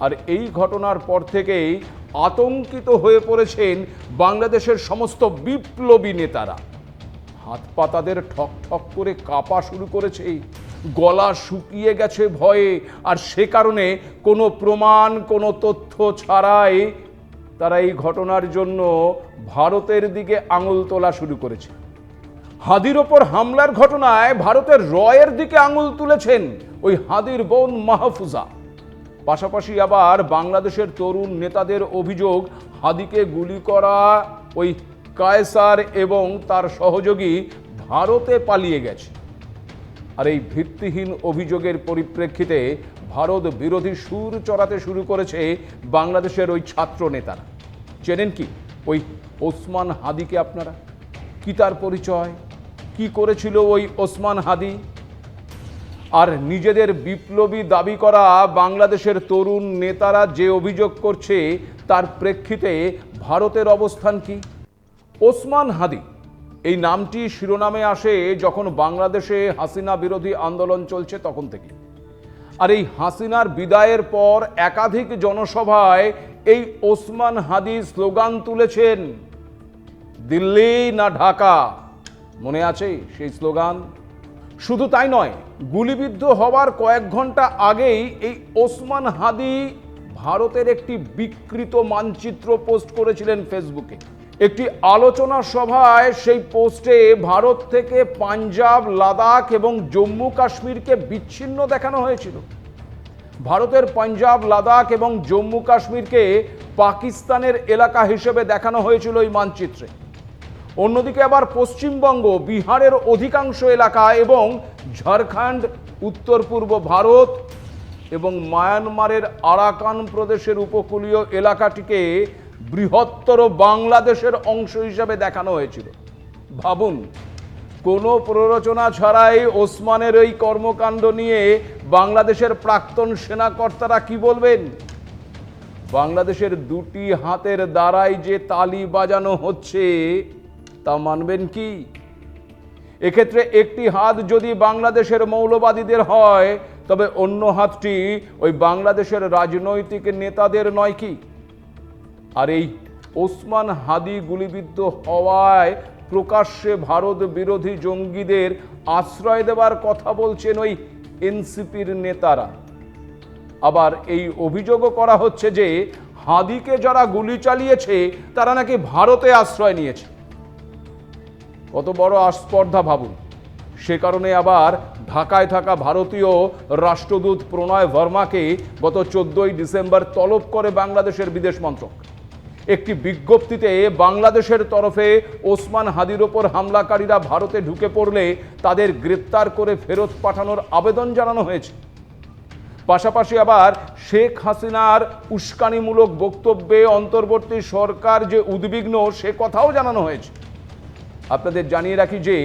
আর এই ঘটনার পর থেকেই আতঙ্কিত হয়ে পড়েছেন বাংলাদেশের সমস্ত বিপ্লবী নেতারা। হাত পা তাদের ঠক ঠক করে কাঁপা শুরু করেছে, গলা শুকিয়ে গেছে ভয়ে, আর সে কারণে কোনো প্রমাণ, কোনো তথ্য ছাড়াই তারা এই ঘটনার জন্য ভারতের দিকে আঙুল তোলা শুরু করেছে। হাদির ওপর হামলার ঘটনায় ভারতের রয়ের দিকে আঙুল তুলেছেন ওই হাদির বোন মাহফুজা। পাশাপাশি আবার বাংলাদেশের তরুণ নেতাদের অভিযোগ, হাদিকে গুলি করা ওই কায়সার এবং তার সহযোগী ভারতে পালিয়ে গেছে। আর এই ভিত্তিহীন অভিযোগের পরিপ্রেক্ষিতে ভারত বিরোধী সুর চড়াতে শুরু করেছে বাংলাদেশের ওই ছাত্র নেতারা। চেনেন কি? ওই ওসমান হাদিকে আপনারা? কি তার পরিচয়? কি করেছিল ওই ওসমান হাদি? আর নিজেদের বিপ্লবী দাবি করা বাংলাদেশের তরুণ নেতারা যে অভিযোগ করছে, তার প্রেক্ষিতে ভারতের অবস্থান কি? ওসমান হাদি, এই নামটি শিরোনামে আসে যখন বাংলাদেশে হাসিনা বিরোধী আন্দোলন চলছে তখন থেকে আর এই হাসিনার বিদায়ের পর একাধিক জনসভায় এই ওসমান হাদি স্লোগান তুলেছেন, দিল্লি না ঢাকা। মনে আছে সেই স্লোগান? শুধু তাই নয়, গুলিবিদ্ধ হওয়ার কয়েক ঘণ্টা আগেই এই ওসমান হাদি ভারতের একটি বিকৃত মানচিত্র পোস্ট করেছিলেন ফেসবুকে। একটি আলোচনা সভায় সেই পোস্টে ভারত থেকে পাঞ্জাব, লাদাখ এবং জম্মু কাশ্মীরকে বিচ্ছিন্ন দেখানো হয়েছিল। ভারতের পাঞ্জাব, লাদাখ এবং জম্মু কাশ্মীরকে পাকিস্তানের এলাকা হিসেবে দেখানো হয়েছিল এই মানচিত্রে। অন্যদিকে আবার পশ্চিমবঙ্গ, বিহারের অধিকাংশ এলাকা এবং ঝাড়খণ্ড, উত্তর পূর্ব ভারত এবং মায়ানমারের আরাকান প্রদেশের উপকূলীয় এলাকাটিকে বৃহত্তর বাংলাদেশের অংশ হিসাবে দেখানো হয়েছিল। ভাবুন, কোনো প্ররোচনা ছাড়াই ওসমানের এই কর্মকাণ্ড নিয়ে বাংলাদেশের প্রাক্তন সেনাকর্তারা কি বলবেন? বাংলাদেশের দুটি হাতের দ্বারাই যে তালি বাজানো হচ্ছে তা মানবেন কি? এক্ষেত্রে একটি হাত যদি বাংলাদেশের মৌলবাদীদের হয়, তবে অন্য হাতটি ওই বাংলাদেশের রাজনৈতিক নেতাদের নয় কি? আর এই ওসমান হাদি গুলিবিদ্ধ হওয়ায় প্রকাশ্যে ভারত বিরোধী জঙ্গিদের আশ্রয় দেওয়ার কথা বলছেন ওই এনসিপির নেতারা। আবার এই অভিযোগও করা হচ্ছে যে, হাদিকে যারা গুলি চালিয়েছে, তারা নাকি ভারতে আশ্রয় নিয়েছে। কত বড় আস্পর্ধা ভাবুন। সে কারণে আবার ঢাকায় থাকা ভারতীয় রাষ্ট্রদূত প্রণয় ভার্মাকে গত চোদ্দই ডিসেম্বর তলব করে বাংলাদেশের বিদেশ মন্ত্রক। একটি বিজ্ঞপ্তিতে বাংলাদেশের তরফে ওসমান হাদির ওপর হামলাকারীরা ভারতে ঢুকে পড়লে তাদের গ্রেপ্তার করে ফেরত পাঠানোর আবেদন জানানো হয়েছে। পাশাপাশি আবার শেখ হাসিনার উস্কানিমূলক বক্তব্যে অন্তর্বর্তী সরকার যে উদ্বিগ্ন, সে কথাও জানানো হয়েছে। আপনাদের জানিয়ে রাখি যে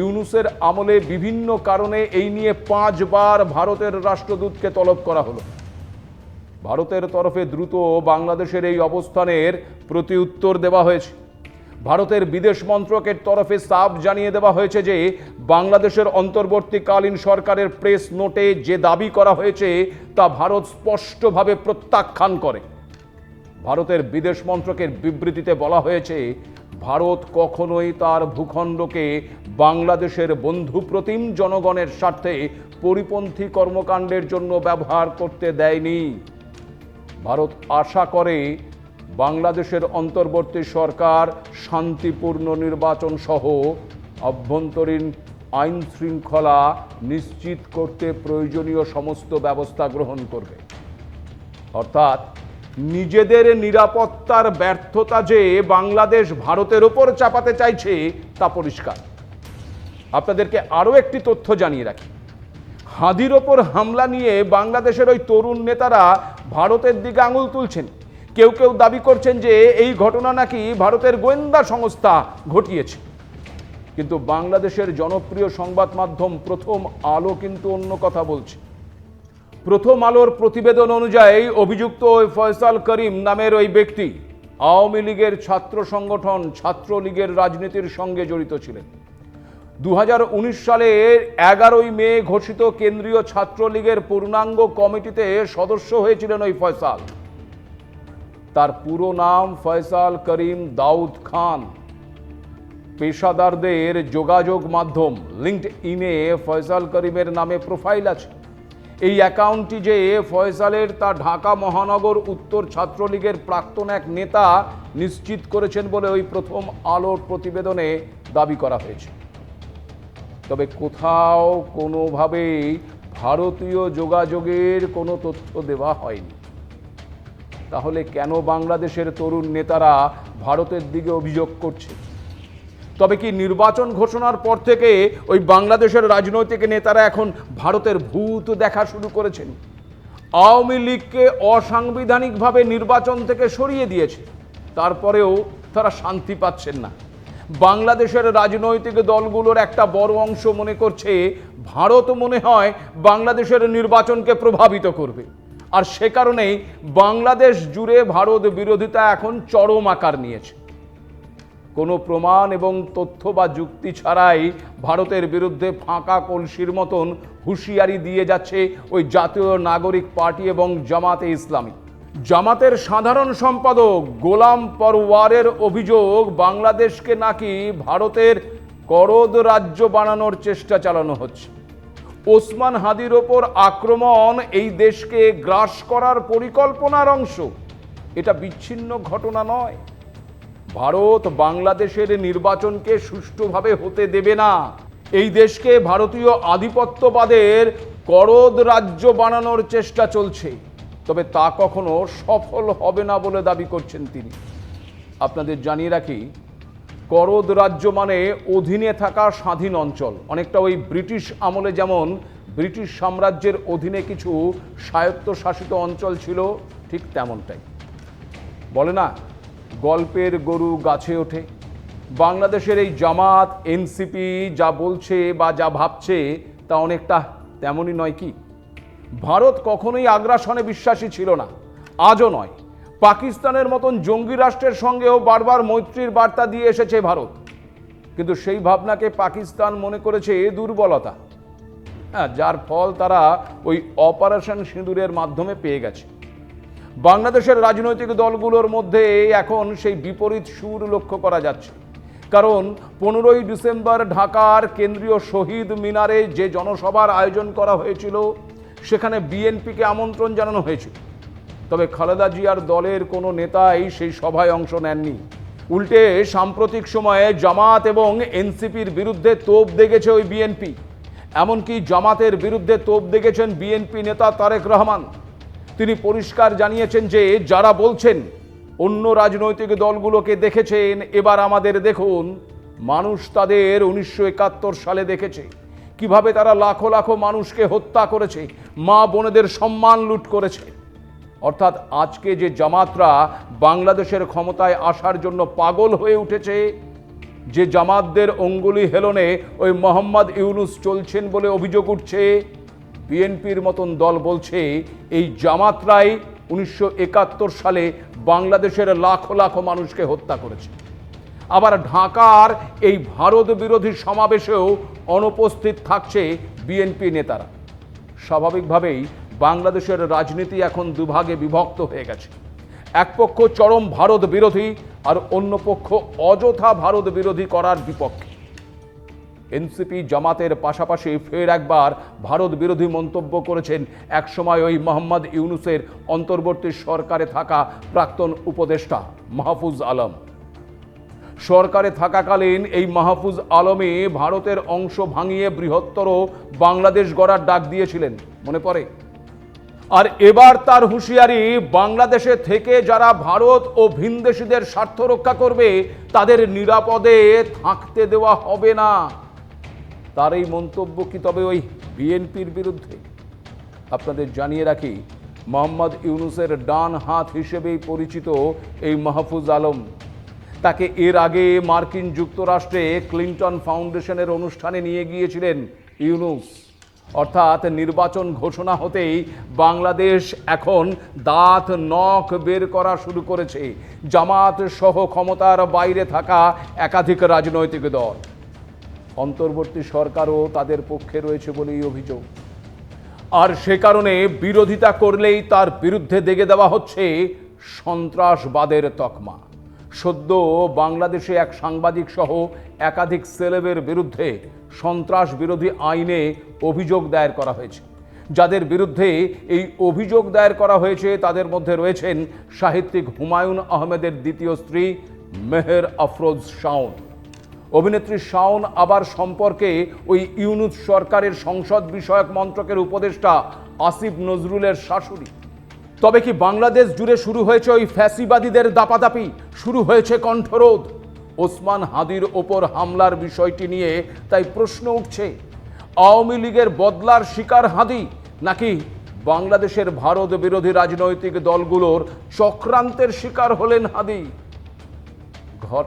ইউনুসের আমলে বিভিন্ন কারণে এই নিয়ে পাঁচবার ভারতের রাষ্ট্রদূতকে তলব করা হলো। ভারতের তরফে দ্রুত বাংলাদেশের এই অবস্থানের প্রতি উত্তর দেওয়া হয়েছে। ভারতের বিদেশ মন্ত্রকের তরফে সাফ জানিয়ে দেওয়া হয়েছে যে বাংলাদেশের অন্তর্বর্তীকালীন সরকারের প্রেস নোটে যে দাবি করা হয়েছে তা ভারত স্পষ্টভাবে প্রত্যাখ্যান করে। ভারতের বিদেশ মন্ত্রকের বিবৃতিতে বলা হয়েছে ভারত কখনোই তার ভূখণ্ডকে বাংলাদেশের বন্ধুপ্রতিম জনগণের স্বার্থে পরিপন্থী কর্মকাণ্ডের জন্য ব্যবহার করতে দেয়নি। ভারত আশা করে বাংলাদেশের অন্তর্বর্তী সরকার শান্তিপূর্ণ নির্বাচন সহ অভ্যন্তরীণ আইন শৃঙ্খলা নিশ্চিত করতে প্রয়োজনীয় সমস্ত ব্যবস্থা গ্রহণ করবে। অর্থাৎ নিজেদের নিরাপত্তার ব্যর্থতা যে বাংলাদেশ ভারতের ওপর চাপাতে চাইছে, তা পরিষ্কার। আপনাদেরকে আরও একটি তথ্য জানিয়ে রাখি। হাদির ওপর হামলা নিয়ে বাংলাদেশের ওই তরুণ নেতারা ভারতের দিকে আঙুল তুলছেন। কেউ কেউ দাবি করছেন যে এই ঘটনা নাকি ভারতের গোয়েন্দা সংস্থা ঘটিয়েছে। কিন্তু বাংলাদেশের জনপ্রিয় সংবাদ মাধ্যম প্রথম আলো কিন্তু অন্য কথা বলছে। প্রথম আলোর প্রতিবেদন অনুযায়ী অভিযুক্ত ওই ফয়সাল করিম নামের ওই ব্যক্তি আওয়ামী লীগের ছাত্র সংগঠন ছাত্রলীগের রাজনীতির সঙ্গে জড়িত ছিলেন। দুহাজার উনিশ সালে এগারোই মে ঘোষিত কেন্দ্রীয় ছাত্রলীগের পূর্ণাঙ্গ কমিটিতে সদস্য হয়েছিলেন ওই ফয়সাল। তার পুরো নাম ফয়সাল করিম দাউদ খান। পেশাদারদের যোগাযোগ মাধ্যম লিঙ্কড ইনে ফয়সাল করিমের নামে প্রোফাইল আছে। এই অ্যাকাউন্টটি যে এ ফয়সালের তা ঢাকা মহানগর উত্তর ছাত্রলীগের প্রাক্তন এক নেতা নিশ্চিত করেছেন বলে ওই প্রথম আলোর প্রতিবেদনে দাবি করা হয়েছে। তবে কোথাও কোনোভাবেই ভারতীয় যোগাযোগের কোনো তথ্য দেওয়া হয়নি। তাহলে কেন বাংলাদেশের তরুণ নেতারা ভারতের দিকে অভিযোগ করছে? তবে কি নির্বাচন ঘোষণার পর থেকে ওই বাংলাদেশের রাজনৈতিক নেতারা এখন ভারতের ভূত দেখা শুরু করেছেন? আওয়ামী লীগকে অসাংবিধানিকভাবে নির্বাচন থেকে সরিয়ে দিয়েছে, তারপরেও তারা শান্তি পাচ্ছেন না। বাংলাদেশের রাজনৈতিক দলগুলোর একটা বড় অংশ মনে করছে, ভারত মনে হয় বাংলাদেশের নির্বাচনকে প্রভাবিত করবে। আর সে কারণেই বাংলাদেশ জুড়ে ভারত বিরোধিতা এখন চরম আকার নিয়েছে। কোনো প্রমাণ এবং তথ্য বা যুক্তি ছাড়াই ভারতের বিরুদ্ধে ফাঁকা কলসির মতন হুঁশিয়ারি দিয়ে যাচ্ছে ওই জাতীয় নাগরিক পার্টি এবং জামাতে ইসলামী। জামাতের সাধারণ সম্পাদক গোলাম পরওয়ারের অভিযোগ, বাংলাদেশকে নাকি ভারতের করদ রাজ্য বানানোর চেষ্টা চালানো হচ্ছে। ওসমান হাদির ওপর আক্রমণ এই দেশকে গ্রাস করার পরিকল্পনার অংশ। এটা বিচ্ছিন্ন ঘটনা নয়। ভারত বাংলাদেশের নির্বাচনকে সুষ্ঠুভাবে হতে দেবে না। এই দেশকে ভারতীয় আধিপত্যবাদের করদ রাজ্য বানানোর চেষ্টা চলছে। তবে তা কখনো সফল হবে না বলে দাবি করছেন তিনি। আপনাদের জানিয়ে রাখি, করদ রাজ্য মানে অধীনে থাকা স্বাধীন অঞ্চল। অনেকটা ওই ব্রিটিশ আমলে যেমন ব্রিটিশ সাম্রাজ্যের অধীনে কিছু স্বায়ত্তশাসিত অঞ্চল ছিল, ঠিক তেমনটাই। বলে না গল্পের গরু গাছে ওঠে। বাংলাদেশের এই জামাত এনসিপি যা বলছে বা যা ভাবছে তা অনেকটা তেমনই নয় কি? ভারত কখনোই আগ্রাসনে বিশ্বাসী ছিল না। আজও নয়। পাকিস্তানের মতন জঙ্গি রাষ্ট্রের সঙ্গেও বারবার মৈত্রীর বার্তা দিয়ে এসেছে ভারত। কিন্তু সেই ভাবনাকে পাকিস্তান মনে করেছে এ দুর্বলতা। হ্যাঁ যার ফল তারা ওই অপারেশন সিঁদুরের মাধ্যমে পেয়ে গেছে। বাংলাদেশের রাজনৈতিক দলগুলোর মধ্যে এখন সেই বিপরীত সুর লক্ষ্য করা যাচ্ছে। কারণ পনেরোই ডিসেম্বর ঢাকার কেন্দ্রীয় শহীদ মিনারে যে জনসভার আয়োজন করা হয়েছিল, সেখানে বিএনপিকে আমন্ত্রণ জানানো হয়েছিল। তবে খালেদা জিয়ার দলের কোনো নেতাই সেই সভায় অংশ নেননি। উল্টে সাম্প্রতিক সময়ে জামাত এবং এনসিপির বিরুদ্ধে তোপ দেখেছে ওই বিএনপি। এমনকি জামাতের বিরুদ্ধে তোপ দেখেছেন বিএনপি নেতা তারেক রহমান। তিনি পরিষ্কার জানিয়েছেন যে যারা বলছেন অন্য রাজনৈতিক দলগুলোকে দেখেছেন, এবার আমাদের দেখুন, মানুষ তাদের উনিশশো একাত্তর সালে দেখেছে। কীভাবে তারা লাখো লাখো মানুষকে হত্যা করেছে, মা বোনেদের সম্মান লুট করেছে। অর্থাৎ আজকে যে জামাতরা বাংলাদেশের ক্ষমতায় আসার জন্য পাগল হয়ে উঠেছে, যে জামাতদের অঙ্গুলি হেলনে ওই মোহাম্মদ ইউনুস চলছেন বলে অভিযোগ উঠছে বিএনপির মতন দল বলছে এই জামাতরাই উনিশশো একাত্তর সালে বাংলাদেশের লাখো লাখো মানুষকে হত্যা করেছে। আবার ঢাকার এই ভারত বিরোধী সমাবেশেও অনুপস্থিত থাকছে বিএনপি নেতারা। স্বাভাবিকভাবেই বাংলাদেশের রাজনীতি এখন দুভাগে বিভক্ত হয়ে গেছে। এক পক্ষ চরম ভারত বিরোধী আর অন্য পক্ষ অযথা ভারত বিরোধী করার বিপক্ষে। এনসিপি জামাতের পাশাপাশি ফের একবার ভারত বিরোধী মন্তব্য করেছেন একসময় ওই মোহাম্মদ ইউনুসের অন্তর্বর্তী সরকারে থাকা প্রাক্তন উপদেষ্টা মাহফুজ আলম। সরকারে থাকাকালীন এই মাহফুজ আলমে ভারতের অংশ ভাঙিয়ে বৃহত্তর বাংলাদেশ গড়ার ডাক দিয়েছিলেন, মনে পড়ে? আর এবার তার হুঁশিয়ারি, বাংলাদেশে থেকে যারা ভারত ও ভিনদেশীদের স্বার্থ রক্ষা করবে, তাদের নিরাপদে থাকতে দেওয়া হবে না। তার এই মন্তব্য কি তবে ওই বিএনপির বিরুদ্ধে? আপনাদের জানিয়ে রাখি, মোহাম্মদ ইউনুসের ডান হাত হিসেবেই পরিচিত এই মাহফুজ আলম। তাকে এর আগে মার্কিন যুক্তরাষ্ট্রে ক্লিন্টন ফাউন্ডেশনের অনুষ্ঠানে নিয়ে গিয়েছিলেন ইউনুস। অর্থাৎ নির্বাচন ঘোষণা হতেই বাংলাদেশ এখন দাঁত নখ বের করা শুরু করেছে। জামাত সহ ক্ষমতার বাইরে থাকা একাধিক রাজনৈতিক দল। অন্তর্বর্তী সরকারও তাদের পক্ষে রয়েছে বলেই অভিযোগ। আর সে কারণে বিরোধিতা করলেই তার বিরুদ্ধে দেগে দেওয়া হচ্ছে সন্ত্রাসবাদের তকমা। সদ্য বাংলাদেশে এক সাংবাদিক সহ একাধিক সেলেবের বিরুদ্ধে সন্ত্রাস বিরোধী আইনে অভিযোগ দায়ের করা হয়েছে। যাদের বিরুদ্ধে এই অভিযোগ দায়ের করা হয়েছে, তাদের মধ্যে রয়েছেন সাহিত্যিক হুমায়ুন আহমেদের দ্বিতীয় স্ত্রী মেহের আফরোজ শাওন। অভিনেত্রী শাওন আবার সম্পর্কে ওই ইউনুস সরকারের সংসদ বিষয়ক মন্ত্রকের উপদেষ্টা আসিফ নজরুলের শাশুড়ি। তবে কি বাংলাদেশ জুড়ে শুরু হয়েছে ওই ফ্যাসিবাদীদের দাপাদাপি? শুরু হয়েছে কণ্ঠরোধ। ওসমান হাদির ওপর হামলার বিষয়টি নিয়ে তাই প্রশ্ন উঠছে, আওয়ামী লীগের বদলার শিকার হাদি নাকি বাংলাদেশের ভারত বিরোধী রাজনৈতিক দলগুলোর চক্রান্তের শিকার হলেন হাদি? ঘট